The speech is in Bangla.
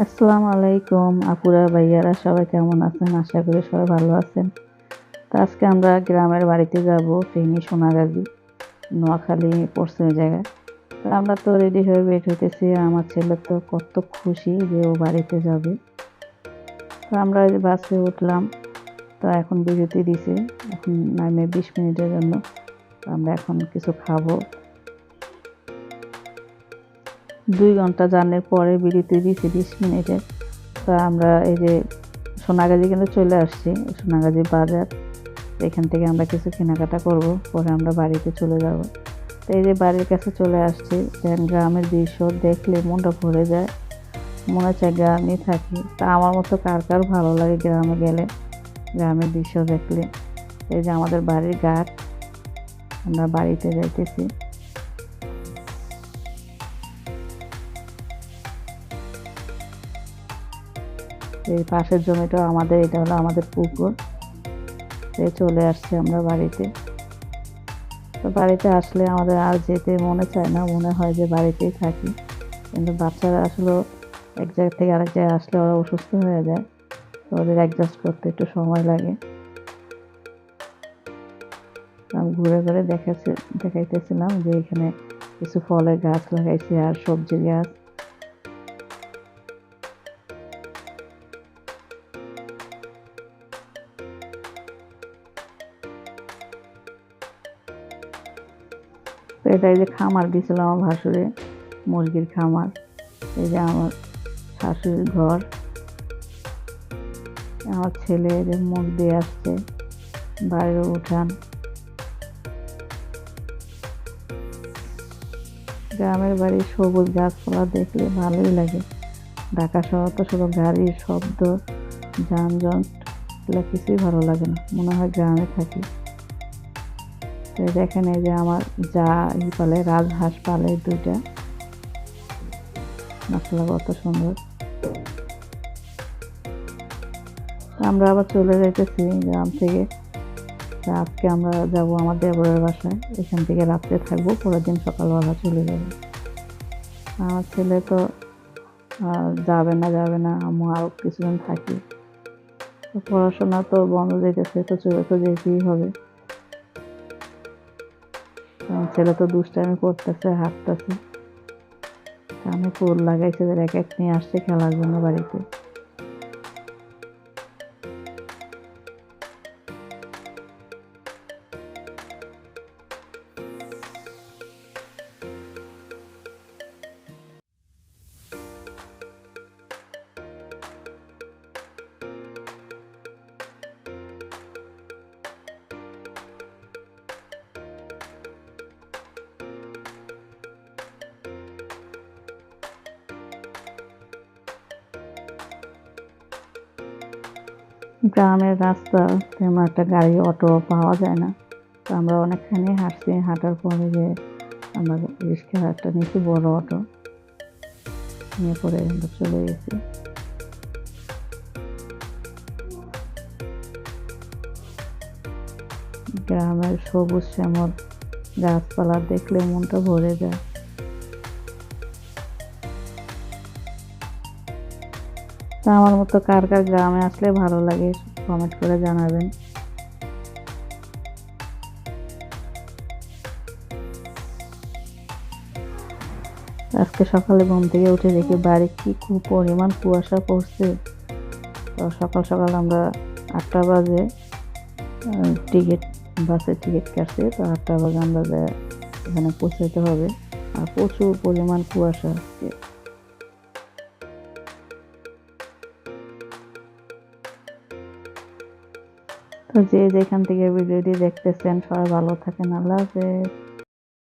আসসালামু আলাইকুম আপুরা, ভাইয়ারা, সবাই কেমন আছেন? আশা করি সবাই ভালো আছেন। তো আজকে আমরা গ্রামের বাড়িতে যাব, ফেনী সোনাগাজী, নোয়াখালী ওই জায়গায়। তো আমরা তো রেডি হয়ে বের হইতেছি। আমার ছেলে তো কত খুশি যে ও বাড়িতে যাবে। তো আমরা বাসে উঠলাম। তো এখন বিরতি দিছে। এখন নামে বিশ মিনিটের জন্য। আমরা এখন কিছু খাব। দুই ঘণ্টা জার্নির পরে বিরতি দিয়েছি বিশ মিনিটে। তো আমরা এই যে সোনাগাজী কিন্তু চলে আসছি, সোনাগাজী বাজার। এখান থেকে আমরা কিছু কেনাকাটা করব, পরে আমরা বাড়িতে চলে যাব। তো এই যে বাড়ির কাছে চলে আসছি, দেন গ্রামের দৃশ্য দেখলে মনটা ভরে যায়, মনে হচ্ছে গ্রামে থাকি। তা আমার মতো কার কার ভালো লাগে গ্রামে গেলে? গ্রামের দৃশ্য দেখলে। এই যে আমাদের বাড়ির ঘাট, আমরা বাড়িতে যাইতেছি। এই পাশের জমিটা আমাদের, এটা হলো আমাদের পুকুর। এই চলে আসছি আমরা বাড়িতে। তো বাড়িতে আসলে আমাদের আর যেতে মনে চায় না, মনে হয় যে বাড়িতেই থাকি। কিন্তু বাচ্চারা আসলে এক জায়গা থেকে আরেক জায়গায় আসলে ওরা অসুস্থ হয়ে যায়। তো ওদের অ্যাডজাস্ট করতে একটু সময় লাগে। আমি ঘুরে ঘুরে দেখাচ্ছি, দেখাইতেছিলাম যে এখানে কিছু ফলের গাছ লাগাইছি আর সবজির গাছ। এটা এই যে খামার দিয়েছিলাম আমার ভাসুরে, মুরগির খামার। এই যে আমার শাশুড়ির ঘর। আমার ছেলে যে মুখ দিয়ে আসছে, বাইরে উঠান। গ্রামের বাড়ির সবুজ গাছপালা দেখলে ভালোই লাগে। ঢাকা শহর তো শুধু গাড়ির শব্দ, যানজট, এগুলো কিছুই ভালো লাগে না। মনে হয় গ্রামে থাকি। দেখেন এই যে আমার যা ই পালে, রাজহাঁস পালে দুইটা। মশলা কত সুন্দর। আমরা আবার চলে যাইতেছি গ্রাম থেকে। আজকে আমরা যাব আমার দেবরের বাসায়। এখান থেকে রাত্রে থাকব, পরের দিন সকালবেলা চলে যাব। আমার ছেলে তো যাবে না যাবে না আমি আরও কিছুদিন থাকি। পড়াশোনা তো বন্ধ যেতেছে তো চলে তো যেতেই হবে। ছেলে তো দুষ্টামি করতেছে, হাঁটতেছে। আমি ফুল লাগাইছে এক এক নিয়ে আসছে খেলার জন্য বাড়িতে। গ্রামের রাস্তা, তেমন একটা গাড়ি, অটো পাওয়া যায় না। তো আমরা অনেকখানি হাঁটছি, হাঁটার পরে যে আমরা রিক্সা একটা নিয়েছি, বড় অটো। নিয়ে পরে চলে গেছি। গ্রামের সবুজ শ্যামল গাছপালা দেখলে মনটা ভরে যায়। আমার মতো কার কার গ্রামে আসলে ভালো লাগে কমেন্ট করে জানাবেন। আজকে সকালে ঘুম থেকে উঠে দেখি বাড়ি কি খুব পরিমাণ কুয়াশা পড়ছে। তো সকাল সকাল আমরা আটটা বাজে টিকিট, বাসের টিকিট কাটছি, তো আটটা বাজে আমরা এখানে পৌঁছাতে হবে। আর প্রচুর পরিমাণ কুয়াশা। যে যেখান থেকে ভিডিওটি দেখতেছেন সবাই ভালো থাকেন আল্লাহ হাফেজ।